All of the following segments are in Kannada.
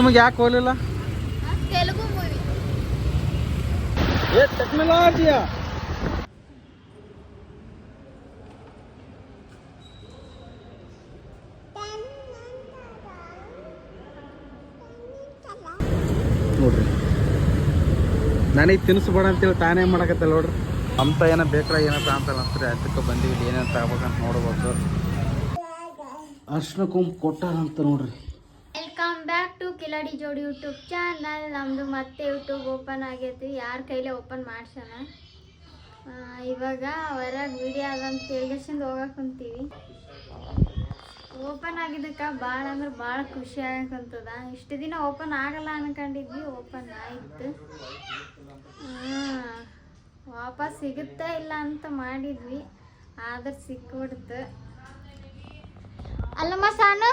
ಸಿನಿಮಾಗೆ ಯಾಕೆ ಹೋಗ್ಲಿಲ್ಲ? ತೆಲುಗು ಮೂವಿ ಏ ಟೆಕ್ನಾಲಜಿಯ? ನೋಡ್ರಿ. ನನಗೆ ತಿನ್ನಿಸ್ಬೇಡ ಅಂತೇಳಿ ತಾನೇ ಮಾಡಕತ್ತಲ್ಲ ನೋಡ್ರಿ. ಅಂತ ಏನೋ ಬೇಕ್ರ ಏನೋ ಅಂತ ಅಂತಾರೆ. ಅದಕ್ಕೆ ಬಂದಿವಿ ಏನಂತ ಏನೇನು ತಗೋಬೇಕಂತ ನೋಡ್ಬೇಕು. ಅರ್ಶಿನ ಕೊಟ್ಟಾರ ಕೊಟ್ಟಾರಂತ ನೋಡ್ರಿ. ಕಿಲಾಡಿ ಜೋಡಿ ಯೂಟ್ಯೂಬ್ ಚಾನಲ್ ನಮ್ಮದು ಮತ್ತೆ ಯೂಟ್ಯೂಬ್ ಓಪನ್ ಆಗೈತಿ. ಯಾರ ಕೈಲೇ ಓಪನ್ ಮಾಡ್ಸೋಣ? ಇವಾಗ ಹೊರಗೆ ವಿಡಿಯೋ ಅದಂತ ತಿಳ್ಗಿಸಿಂದ ಹೋಗಕ್ಕೆ ಕುಂತೀವಿ. ಓಪನ್ ಆಗಿದ್ದಕ್ಕೆ ಭಾಳ ಅಂದ್ರೆ ಭಾಳ ಖುಷಿ ಆಗಕ್ಕಂತದ ಇಷ್ಟು ದಿನ ಓಪನ್ ಆಗಲ್ಲ ಅನ್ಕೊಂಡಿದ್ವಿ, ಓಪನ್ ಆಯಿತು. ವಾಪಸ್ ಸಿಗುತ್ತಾ ಇಲ್ಲ ಅಂತ ಮಾಡಿದ್ವಿ, ಆದ್ರೆ ಸಿಕ್ಕಿಬಿಡ್ತು ಅಲ್ಲಮ್ಮ ಸಾನು?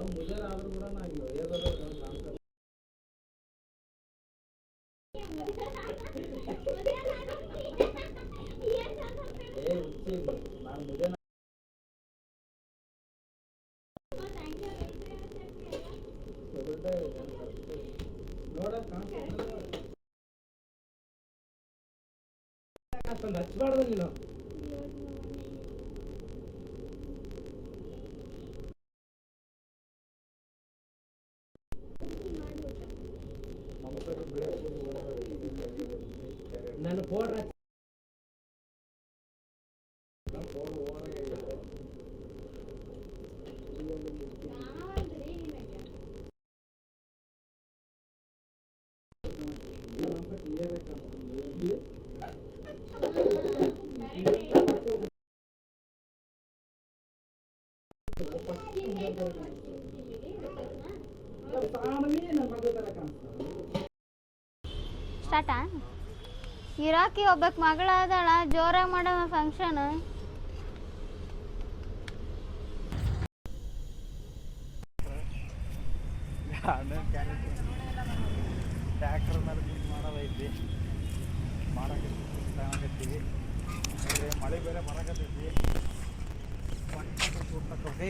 ಒಲಿ ಗಂಟಿದಮ್ಮ ಸ್ಟಾರ್ಟಾ? ಇರಾಕಿ ಒಬ್ಬಕ್ ಮಗಳಾದಳ ಜೋರಾಗಿ ಮಾಡೋಣ ಫಂಕ್ಷನ್ ಟ್ರ್ಯಾಕ್ಟರ್ ಮೇಲೆ ಮಾಡೋದೈತಿ ಮಾಡಕತ್ತೀವಿ ಮಳೆ ಬೇರೆ ಬರಕತ್ತೈತಿ.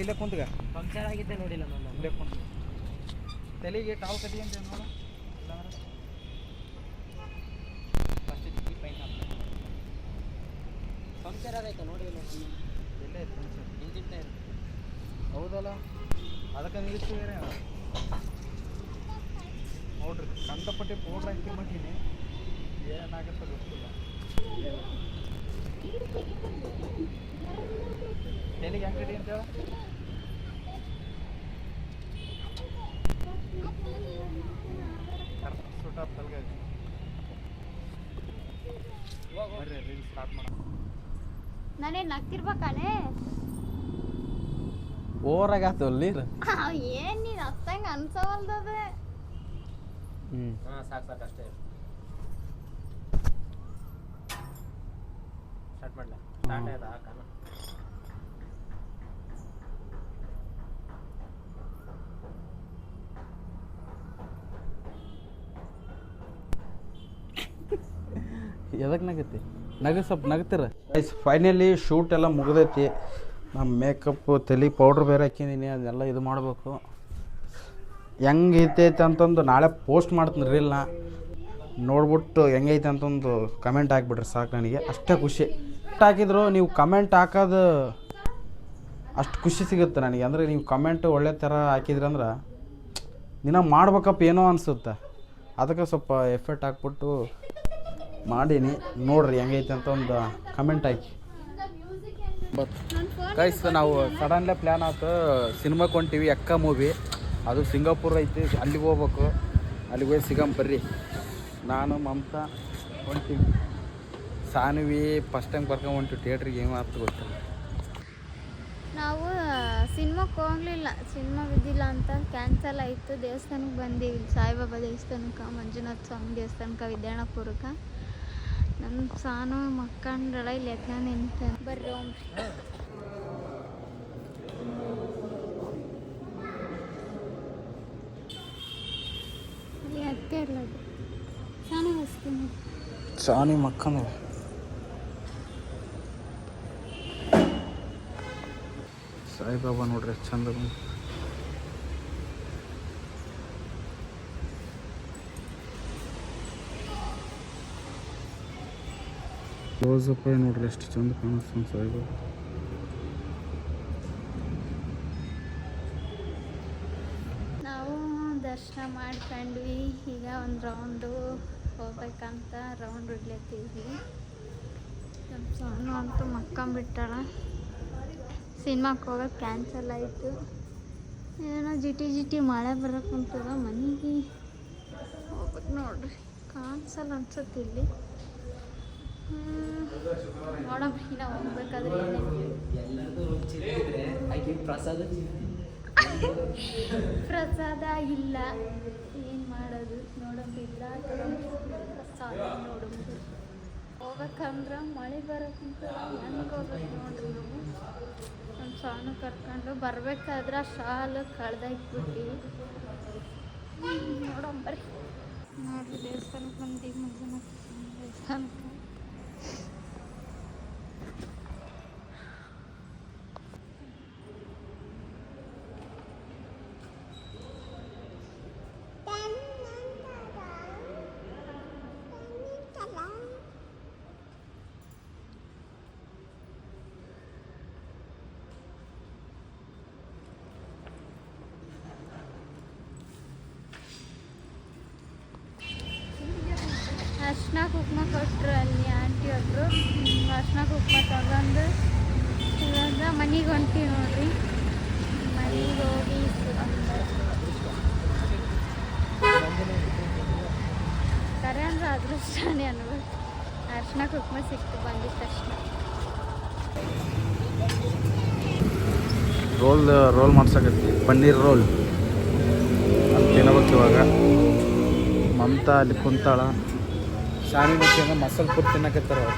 ಇಲ್ಲೇ ಕುಂತ್ಗ ಫಂಕ್ಷನ್ ಆಗಿದ್ದೆ ನೋಡಿಲ್ಲ ನಾನು. ಇಲ್ಲೇ ಕುಂತ ತಲೆಗೆ ಟಾಲ್ ಕಟ್ಟಿ ಅಂತ ನೋಡು. ಇಲ್ಲಾಂದ್ರೆ ಫಸ್ಟ್ ಜಿಪ್ಪಿ ಪೈಂಟ್ ಫಂಕ್ಷನ್ ಆಗೈತೆ ನೋಡಿಲ್ಲ ನಾನು ಎಲ್ಲೇ ಇತ್ತು ಫಂಕ್ಷನ್ ಇಂಜಿನ್ ಟೈರ್ ಹೌದಲ್ಲ? ಅದಕ್ಕೆ ನಿಲ್ಲಿಸ್ತೀವಿ ನೋಡ್ರಿ ಕಂಡಪಟ್ಟಿ ಪೌಡ್ರ್ ಹಾಕಿ ಮಟ್ಟೀನಿ ಏನಾಗುತ್ತೆ ಗೊತ್ತಿಲ್ಲ. ಎಲ್ಲಿಗೆ ಹೆಂಗೆ ರೆಡಿ ಅಂತ ಸುಟ್ಟ ತಲ್ಗೆ ಬರ್ರಿ ರೀಲ್ ಸ್ಟಾರ್ಟ್ ಮಾಡ ನಾನೇನು ನಗ್ತಿರ್ಬೇಕಾನೆ ಓವರಾಗತ್ತು ನೀರು. ಏನ್ ನೀನು ಹತ್ತಂಗೆ ಅನ್ಸವಲ್ದದ. ಹಾಂ ಸಾಕು ಸಾಕು ಅಷ್ಟೇ. ಸ್ಟಾರ್ಟ್ ಮಾಡಲ? ಸ್ಟಾರ್ಟ್ ಆಯ್ತಾ? ಹಾಕೋಣ ಎದಕ್ಕೆ ನಗತಿ ನಗ ಸ್ವಲ್ಪ ನಗತ್ತೀರ? ಫೈನಲಿ ಶೂಟ್ ಎಲ್ಲ ಮುಗ್ದೈತಿ. ನಮ್ಮ ಮೇಕಪ್ ತಲೆ ಪೌಡ್ರ್ ಬೇರೆ ಹಾಕಿದ್ದೀನಿ ಅದೆಲ್ಲ ಇದು ಮಾಡಬೇಕು. ಹೆಂಗೆ ಐತೈತೆ ಅಂತಂದು ನಾಳೆ ಪೋಸ್ಟ್ ಮಾಡ್ತೀನಿ ರೀಲ್ನ ನೋಡ್ಬಿಟ್ಟು ಹೆಂಗೈತೆ ಅಂತಂದು ಕಮೆಂಟ್ ಹಾಕ್ಬಿಡ್ರಿ ಸಾಕು ನನಗೆ. ಅಷ್ಟೇ ಖುಷಿ. ಹಾಕಿದ್ರು ನೀವು ಕಮೆಂಟ್ ಹಾಕೋದು ಅಷ್ಟು ಖುಷಿ ಸಿಗುತ್ತೆ ನನಗೆ. ಅಂದರೆ ನೀವು ಕಮೆಂಟ್ ಒಳ್ಳೆ ಥರ ಹಾಕಿದ್ರಿ ಅಂದ್ರೆ ದಿನ ಮಾಡ್ಬೇಕಪ್ಪ ಏನೋ ಅನಿಸುತ್ತೆ. ಅದಕ್ಕೆ ಸ್ವಲ್ಪ ಎಫರ್ಟ್ ಹಾಕ್ಬಿಟ್ಟು ಮಾಡೀನಿ. ನೋಡ್ರಿ ಹೆಂಗೈತೆ ಅಂತ ಒಂದು ಕಮೆಂಟ್ ಹಾಕಿ. ಬಟ್ ಕೈಸ್ ನಾವು ಸಡನ್ಲೇ ಪ್ಲ್ಯಾನ್ ಆಯ್ತು ಸಿನಿಮಾಕ್ಕೆ ಹೊಂಟೀವಿ ಎಕ್ಕ ಮೂವಿ ಅದು ಸಿಂಗಾಪುರ್ ಐತಿ, ಅಲ್ಲಿಗೆ ಹೋಗ್ಬೇಕು. ಅಲ್ಲಿಗೆ ಹೋಗಿ ಸಿಗಮ್ ಬರ್ರಿ. ನಾನು, ಮಮತಾ ಹೊಂಟೀವಿ ಸಾನ್ವಿ ಫಸ್ಟ್ ಟೈಮ್ ಬರ್ಕೊಂಡು ಹೊಂಟಿವಿ ಥಿಯೇಟ್ರಿಗೆ ಏನು ಆಗ್ತದೆ ಗೊತ್ತಿಲ್ಲ ನಾವು ಸಿನಿಮಾಕ್ಕೆ ಹೋಗ್ಲಿಲ್ಲ. ಸಿನಿಮಾ ಬಿದ್ದಿಲ್ಲ ಅಂತ ಕ್ಯಾನ್ಸಲ್ ಆಯಿತು. ದೇವಸ್ಥಾನಕ್ಕೆ ಬಂದೀವಿ. ಸಾಯಿಬಾಬಾ ದೇವಸ್ಥಾನಕ್ಕೆ, ಮಂಜುನಾಥ ಸ್ವಾಮಿ ದೇವಸ್ಥಾನಕ್ಕೆ ವಿದ್ಯಾಣಪುರಕ್ಕೆ ನಮ್ಮ ಸಾನು ಮಕ್ಕಂಡಳ ಇಲ್ಲಿ ಎತ್ತ ನಿಂತ ಬರ್ರಿ ಹೋಗ್ರಿ ಅಲ್ಲಿ ಹತ್ತೆ ಇರ್ಲದು ಸಾನು ಹಸ್ತೀನಿ ಸಾನಿ ಮಕ್ಕಂದ ಸಾಯಿಬಾಬಾ ನೋಡ್ರಿ ಎಷ್ಟು ಚಂದ ಅದ. ಕ್ಲೋಸಪ್ ನೋಡ್ರಿ ಎಷ್ಟು ಚಂದ ಕಾಣಿಸ್ತಾನೆ ಸಾಯಿಬಾಬಾ. ನಾವು ದರ್ಶನ ಮಾಡ್ಕೊಂಡ್ವಿ, ಈಗ ಒಂದು ರೌಂಡು ಹೋಗ್ಬೇಕಂತ ರೌಂಡ್ ಹೊಡ್ಲತ್ತೀವಿ ನಮ್ಮ ಸಣ್ಣ ಅಂತೂ ಮಕ್ಕಂಬಿಟ್ಟಾಳ. ಸಿನಿಮಾಕ್ಕೆ ಹೋಗೋದು ಕ್ಯಾನ್ಸಲ್ ಆಯಿತು. ಏನೋ ಜಿಟಿ ಜಿಟಿ ಮಳೆ ಬರಕ್ಕಂತದ ಮನೆಗೆ. ಹೋಗ್ಬೇಕು ನೋಡ್ರಿ. ಕ್ಯಾನ್ಸಲ್ ಅನ್ಸುತ್ತೆ ಇಲ್ಲಿ. ನೋಡಮ್ಮ ಇನ್ನ ಹೋಗ್ಬೇಕಾದ್ರೆ ಪ್ರಸಾದ ಪ್ರಸಾದ ಇಲ್ಲ. ಏನು ಮಾಡೋದು? ನೋಡಂಗಿಲ್ಲ ನೋಡಂಬ ಹೋಗ್ಬೇಕಂದ್ರೆ ಮಳೆ ಬರೋಕ್ಕಿಂತ ಹೆಂಗೆ ಹೋಗ್ಬೇಕು ನೋಡ್ರಿ ನಾವು ನಮ್ಮ ಸಣ್ಣ ಕರ್ಕೊಂಡು ಬರ್ಬೇಕಾದ್ರೆ ಶಾಲು ಕಳ್ದಾಕ್ಬಿಟ್ಟಿವಿ ನೋಡಂಬರಿ ನೋಡ್ರಿ ದೇವಸ್ಥಾನಕ್ಕೆ ಬಂದು ಮುಂಜಾನೆ. ದೇವಸ್ಥಾನಕ್ಕೆ ಅರ್ಶಿನ ಕೊಟ್ಟರು ಅಲ್ಲಿ ಆಂಟಿ ಒಬ್ಬರು ಅರ್ಶಿನ ಕುಕ್ಮ ತಗೊಂಡು ಇವಾಗ ಮನೆಗೆ ಹೊಂತೀವಿ ನೋಡ್ರಿ. ಮನೆಗೆ ಹೋಗಿ ಕರೆ ಅಂದ್ರೆ ಅದೃಷ್ಟನೇ ಅನ್ಬೋದು. ಅರ್ಶಿನ ಕುಕ್ಮ ಸಿಕ್ತು ಬಂದಿದ್ದ ತಕ್ಷಣ. ರೋಲ್ ರೋಲ್ ಮಾಡ್ಸಕತ್ತಿ. ಪನ್ನೀರ್ ರೋಲ್. ಅಲ್ಲಿ ತಿನ್ನಬೇಕು ಇವಾಗ. ಮಮತಾ ಅಲ್ಲಿ ಕುಂತಾಳ. ಶಾನಿ ಮುಖ್ಯ ಮಸಾಲೆ ಪುರ್ ತಿನ್ನಕತ್ತಾರ ಅವ್ರು.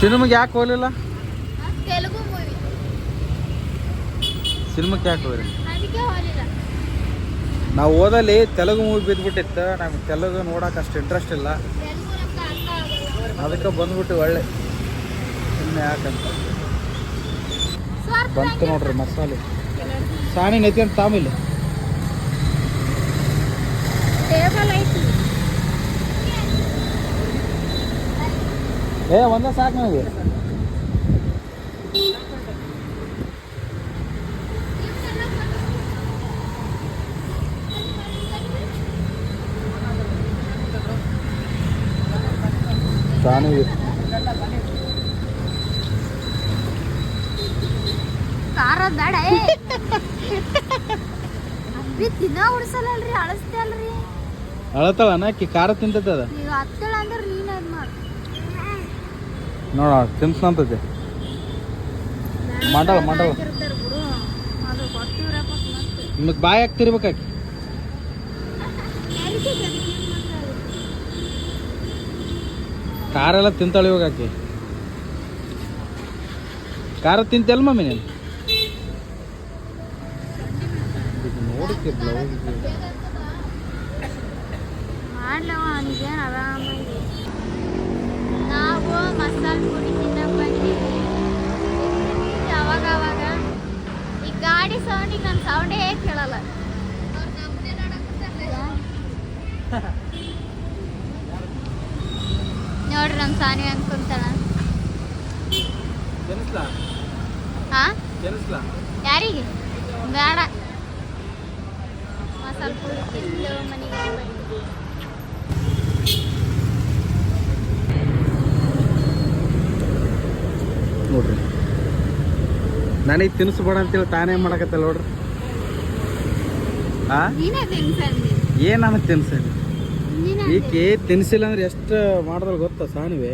ಸಿನಿಮಾಗೆ ಯಾಕೆ ಹೋಗ್ಲಿಲ್ಲ? ಸಿನಿಮಾಕ್ಕೆ ಯಾಕೆ ಹೋಗ್ರಿ? ನಾವು ಓದಲ್ಲಿ ತೆಲುಗು ಮೂವಿ ಬಿದ್ದುಬಿಟ್ಟಿತ್ತು ನಮ್ಗೆ ತೆಲುಗು ನೋಡೋಕೆ ಅಷ್ಟು ಇಂಟ್ರೆಸ್ಟ್ ಇಲ್ಲ. ಅದಕ್ಕೆ ಬಂದ್ಬಿಟ್ಟು ಒಳ್ಳೆ ಸುಮ್ಮನೆ ಯಾಕಂತ. ಬಂತು ನೋಡ್ರಿ ಮಸಾಲೆ. ಸಾಣಿ ನೆತ್ತಿ ಅಂತ ತಾಮಿಲ್ಲ ಟೇಬಲ್ ಐತಿ ಏ ಒಂದ ಸಾಕು ನನಗೆ ಸಾಣಿಗೆ ಖಾರ ಬೇಡ ಅಬ್ಬಿ ತಿನ್ನ ಉಡ್ಸಲ್ಲಲ್ರಿ ಅಳಸ್ತೆ ಅಲ್ರಿ. ಅಳತಾಳ ಅನ್ನಾಕಿ ಖಾರ ತಿಂತದ ಈಗ ಹತ್ತಳ ಅಂದ್ರೆ ನೀನ್ ಅದ್ ಮಾಡು. ನೋಡ ತಿನ್ಸ್ನಂತದೆ ಮಾಡಲ್ಲ ಮಾಡಲ್ಲ ಹಾಕಿರ್ತಾರ್ ಬಿಡು ಅದು ಕೊಟ್ಟಿವ್ರಪ್ಪ ಮತ್ತೆ ನಿಮಗೆ ಬಾಯಿ ಹಾಕ್ತಿರ್ಬೇಕಾಕಿ ಯಾರಿಗೆ ಏನ್? ಖಾರ ಎಲ್ಲ ತಿಂತಾಳೆ ಇವಾಗ ಆಕಿ. ಖಾರ ತಿಂತಲ್ಲ ಮಮ್ಮಿ ನೀನು? ನೋಡಿಕೆ ಬ್ಲೌಸ್ ಮಾಡ್ಲವ ಅವನಿಗೇನು ಆರಾಮಾಗಿ ನಾವು ಮಸಾಲೆ ಪುರಿ ತಿನ್ನಕ್ ಬಂದೀವಿ ಅವಾಗ ಅವಾಗ ಈ ಗಾಡಿ ಸೌಂಡಿಗೆ ನನ್ನ ಸೌಂಡೇ ಕೇಳಲ್ಲ. ನೋಡ್ರಿ ನಮ್ಮ ಸಾನಿ ಅನ್ಕೊಂತಾಳ. ಕುಂತಾಳ ಜನಿಸ್ಲಾ? ಹಾ ಜನಿಸ್ಲಾ? ಯಾರಿಗೆ? ಬೇಡ. ಸ್ವಲ್ಪ ನೋಡ್ರಿ. ನನಗೆ ತಿನ್ನಿಸ್ಬೇಡ ಅಂತೇಳಿ ತಾನೇ ಮಾಡಕತ್ತ ನೋಡ್ರಿ. ಆ? ತಿನ್ಸ ಈಕೆ ತಿನ್ಸಿಲ್ಲ ಅಂದ್ರೆ ಎಷ್ಟು ಮಾಡಿದ್ರೆ ಗೊತ್ತ ಸಾನಿವೆ?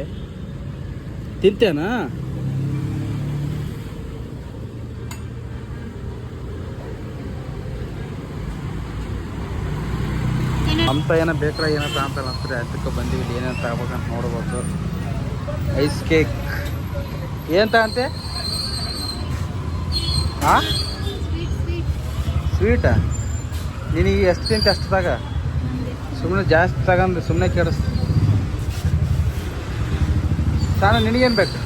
ತಿಂತೇನಾ ಅಂತ ಏನೋ ಬೇಕ್ರ ಏನೋ ಅಂತ ಅಂತಾರೆ ಅದಕ್ಕೆ ಬಂದೀವಿ ಇಲ್ಲಿ ಏನೇನು ತಗೋಬೇಕಂತ ನೋಡ್ಬೋದು. ಐಸ್ ಕೇಕ್ ಏನು ತಗಂತೆ? ಹಾಂ ಸ್ವೀಟ ನಿನಗೆ ಎಷ್ಟು ತಿಂತ ಅಷ್ಟು ತಗ? ಸುಮ್ಮನೆ ಜಾಸ್ತಿ ತಗೊಂಡು ಸುಮ್ಮನೆ ಕೆಡಿಸ್. ತಾನು ನಿನಗೇನು ಬೇಕು?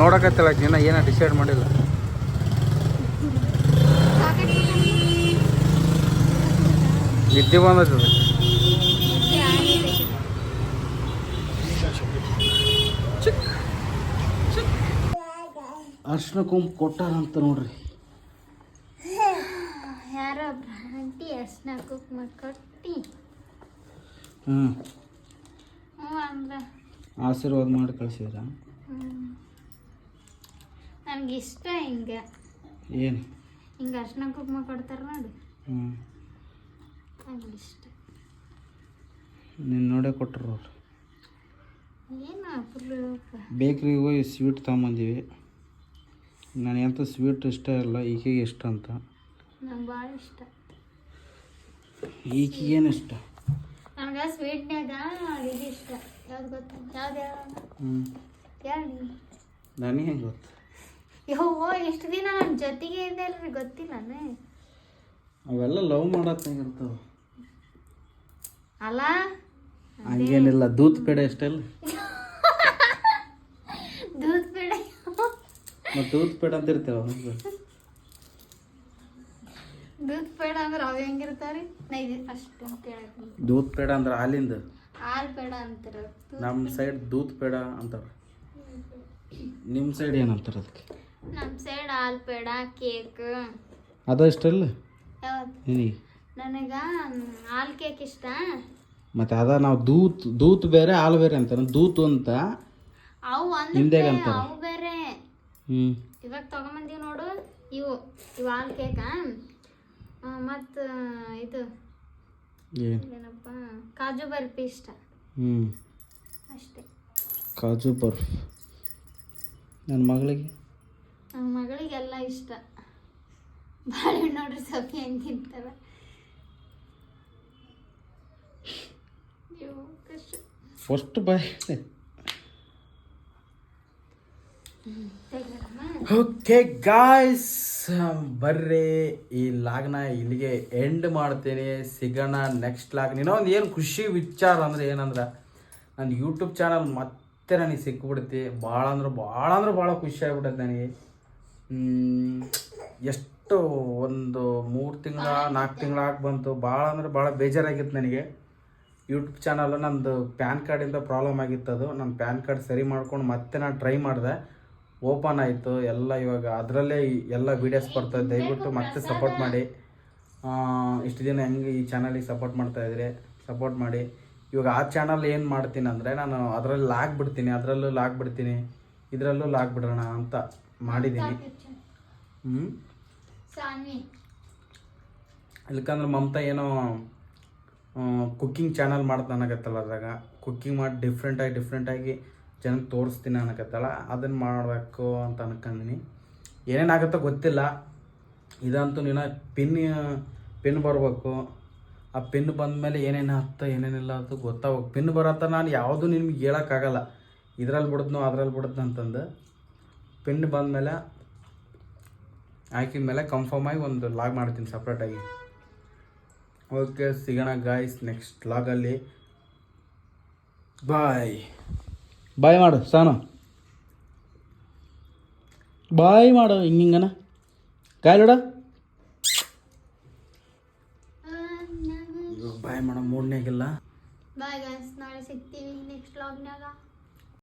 ನೋಡಕತ್ತಲ್ಲ ಇನ್ನ ನೀನು ಏನೋ ಡಿಸೈಡ್ ಮಾಡಿಲ್ಲ. ನಿದ್ದೆ ಬಂದದ ಅರ್ಶನ ಕುಂಕು ಕೊಟ್ಟಾರಂತ ನೋಡ್ರಿ. ಯಾರೋ ಆಂಟಿ ಅರ್ಶಿನ ಕುಕ್ ಕೊಟ್ಟಿ. ಹ್ಞೂ ಹ್ಞೂ ಅಂದ್ರೆ. ಆಶೀರ್ವಾದ ಮಾಡಿ ಕಳಿಸಿದ್ರ? ನನಗೆ ಇಷ್ಟ ಹಿಂಗೆ. ಏನು? ಹಿಂಗೆ ಅರ್ಶನ ಕುಕ್ಮ ಕೊಡ್ತಾರೆ ನೋಡಿ. ಹ್ಞೂ ಇಷ್ಟ. ನೀನು ನೋಡೇ ಕೊಟ್ಟರು ಅವ್ರು. ಬೇಕ್ರಿಗೆ ಹೋಗಿ ಸ್ವೀಟ್ ತೊಗೊಂಬಂದೀವಿ. ನನಗಂತೂ ಸ್ವೀಟ್ ಇಷ್ಟ ಇಲ್ಲ ಈಕೆಗೆ ಇಷ್ಟ ಅಂತ. ನಂಗೆ ಭಾಳ ಇಷ್ಟ. ಈಕೆಗೇನು ಇಷ್ಟ? ನನಗೆ ಸ್ವೀಟ್ನ್ಯಾಗ ಇದು ಇಷ್ಟ. ಯಾವ್ದು ಗೊತ್ತ? ಯಾವ್ದು ಹೇಳಿ ನನಗೆ ಹೆಂಗೆ ಗೊತ್ತು? ಯವ್ವೋ ಇಷ್ಟು ದಿನ ನನ್ನ ಜೊತೆಗೆ ಇದೆ ಗೊತ್ತಿಲ್ಲನೇ? ಅವೆಲ್ಲ ಲವ್ ಮಾಡತ್ತಾಗಿರ್ತಾವ ಅಲ್ಲ ಹಂಗೇನಿಲ್ಲ ದೂತ್ ಪೇಡೆ ಇಷ್ಟ ಇಲ್ಲ ದೂದ್ ಪೇಡೆ? ಮತ್ತು ದೂತ್ ಪೇಡ ಅಂತ ಇರ್ತೇವ ದೂತ್ ಪೇಡ ಅಂದ್ರೆ ಅವು ಹೆಂಗಿರ್ತಾವ್ರಿ ನಾ ಇದು ಫಸ್ಟ್ ಅಂತ ಹೇಳಕ್ಕೆ ದೂತ್ ಪೇಡ ಅಂದ್ರೆ ಹಾಲಿಂದ? ಹಾಲು ಪೇಡ ಅಂತಾರೆ. ನಮ್ಮ ಸೈಡ್ ದೂತ್ ಪೇಡ ಅಂತಾರೆ. ನಿಮ್ಮ ಸೈಡ್ ಏನಂತಾರೆ ಅದಕ್ಕೆ? ನಮ್ಮ ಸೈಡ್ ಹಾಲು ಪೇಡ ಕೇಕ್. ಅದ ಇಷ್ಟ ಇಲ್ಲ ಯಾವತ್ತು? ನಿನಗೆ ನನಗೆ ಹಾಲು ಕೇಕ್ ಇಷ್ಟ. ಮತ್ತೆ ಅದ ನಾವು ದೂತ್ ದೂತ್ ಬೇರೆ ಹಾಲು ಬೇರೆ ಅಂತ ದೂತ್ ಅಂತ ಅವು ಅಂತಾರ? ಅವು ಬೇರೆ. ಹ್ಞೂ ಇವಾಗ ತಗೊಂಬಂದೀವಿ ನೋಡು ಇವು ಇವು ಹಾಲು ಕೇಕ. ಮತ್ತು ಇದು ಏನು? ಏನಪ್ಪ ಕಾಜು ಬರ್ಫಿ ಇಷ್ಟ. ಹ್ಞೂ ಅಷ್ಟೇ. ಕಾಜು ಬರ್ಫಿ. ನನ್ನ ಮಗಳಿಗೆ? ನನ್ನ ಮಗಳಿಗೆಲ್ಲ ಇಷ್ಟ. ಬಾಳೆಹಣ್ಣು ನೋಡ್ರಿ ಸೊಪ್ಪಿ ಹೆಂಗೆ ತಿಂತಾರ ಇವು ಕಷ್ಟ ಫಸ್ಟ್ ಬಾಯ್ ಓಕೆ ಗಾಯ್ಸ್ ಬರ್ರಿ, ಈ ಲಾಗ್ನ ಇಲ್ಲಿಗೆ ಎಂಡ್ ಮಾಡ್ತೀನಿ. ಸಿಗೋಣ ನೆಕ್ಸ್ಟ್ ಲಾಗ್. ಇನ್ನೊಂದು ಏನು ಖುಷಿ ವಿಚಾರ ಅಂದ್ರೆ ಏನಂದ್ರೆ ನನ್ನ ಯೂಟ್ಯೂಬ್ ಚಾನಲ್ ಮತ್ತೆ ನನಗೆ ಸಿಕ್ಬಿಡ್ತಿ. ಭಾಳ ಅಂದ್ರೆ ಭಾಳ ಅಂದ್ರೆ ಭಾಳ ಖುಷಿ ಆಗ್ಬಿಟ್ಟೈತೆ ನನಗೆ. ಎಷ್ಟು ಒಂದು ಮೂರು ತಿಂಗಳ ನಾಲ್ಕು ತಿಂಗಳಾಗಿ ಬಂತು. ಭಾಳ ಅಂದ್ರೆ ಭಾಳ ಬೇಜಾರಾಗಿತ್ತು ನನಗೆ. ಯೂಟ್ಯೂಬ್ ಚಾನಲ್ ನಂದು ಪ್ಯಾನ್ ಕಾರ್ಡಿಂದ ಪ್ರಾಬ್ಲಮ್ ಆಗಿತ್ತು ಅದು ನನ್ನ ಪ್ಯಾನ್ ಕಾರ್ಡ್ ಸರಿ ಮಾಡ್ಕೊಂಡು ಮತ್ತೆ ನಾನು ಟ್ರೈ ಮಾಡಿದೆ. ಓಪನ್ ಆಯಿತು. ಎಲ್ಲ ಇವಾಗ ಅದರಲ್ಲೇ ಎಲ್ಲ ವೀಡಿಯೋಸ್ ಬರ್ತದೆ ದಯವಿಟ್ಟು ಮತ್ತೆ ಸಪೋರ್ಟ್ ಮಾಡಿ. ಇಷ್ಟು ದಿನ ಹೆಂಗೆ ಈ ಚಾನಲಿಗೆ ಸಪೋರ್ಟ್ ಮಾಡ್ತಾ ಇದ್ರಿ? ಸಪೋರ್ಟ್ ಮಾಡಿ. ಇವಾಗ ಆ ಚಾನಲ್ ಏನು ಮಾಡ್ತೀನಿ ಅಂದರೆ ನಾನು ಅದರಲ್ಲಿ ಲಾಗ್ ಬಿಡ್ತೀನಿ ಅದರಲ್ಲೂ ಲಾಗ್ ಬಿಡ್ತೀನಿ ಇದರಲ್ಲೂ ಲಾಗ್ ಬಿಡೋಣ ಅಂತ ಮಾಡಿದ್ದೀನಿ ಹ್ಞೂ ಇಲ್ಕಂದ್ರೆ ಮಮತಾ ಏನೋ ಕುಕ್ಕಿಂಗ್ ಚಾನಲ್ ಮಾಡ್ತಾ ಅನ್ನಕತ್ತಲ್ಲ ಅದ್ರಾಗ. ಕುಕ್ಕಿಂಗ್ ಮಾಡಿ ಡಿಫ್ರೆಂಟಾಗಿ ಡಿಫ್ರೆಂಟಾಗಿ ಜನಕ್ಕೆ ತೋರಿಸ್ತೀನಿ ಅನ್ನಕತ್ತಲ್ಲ. ಅದನ್ನು ಮಾಡಬೇಕು ಅಂತ ಅನ್ಕೊಂಡಿನಿ ಏನೇನಾಗುತ್ತೋ ಗೊತ್ತಿಲ್ಲ. ಇದಂತೂ ನೀನು ಪಿನ್ ಪಿನ್ ಬರಬೇಕು. ಆ ಪಿನ್ ಬಂದಮೇಲೆ ಏನೇನು ಹತ್ತ ಏನೇನಿಲ್ಲ ಅಂತ ಗೊತ್ತಾಗ ಪಿನ್ ಬರತ್ತ ನಾನು ಯಾವುದು ನಿಮ್ಗೆ ಹೇಳೋಕ್ಕಾಗಲ್ಲ. ಇದ್ರಲ್ಲಿ ಬಿಡದ್ನು ಅದ್ರಲ್ಲಿ ಬಿಡದ್ನು ಅಂತಂದು. ಪಿನ್ ಬಂದಮೇಲೆ ಹಾಕಿದ ಮೇಲೆ ಕನ್ಫರ್ಮ್ ಆಗಿ ಒಂದು ಲಾಗ್ ಮಾಡ್ತೀನಿ ಸಪ್ರೇಟಾಗಿ ಓಕೆ ಸಿಗೋಣ ಗಾಯ್ಸ್ ನೆಕ್ಸ್ಟ್ ಲಾಗಲ್ಲಿ ಬಾಯ್ ಬಾಯ್ ಮಾಡು ಸಾನ. ಬಾಯ್ ಮಾಡು ಹಿಂಗಿಂಗನ ಕಾಯ್ಲೋಡ. ಬಾಯ್ ಮಾಡೋ ಮೂಡ್ನಾಗಿಲ್ಲ ಬಾಯ್ ಗಾಯ್ಸ್ ನಾಳೆ ಸಿಗ್ತೀವಿ ನೆಕ್ಸ್ಟ್ ವ್ಲಾಗ್ನಾಗ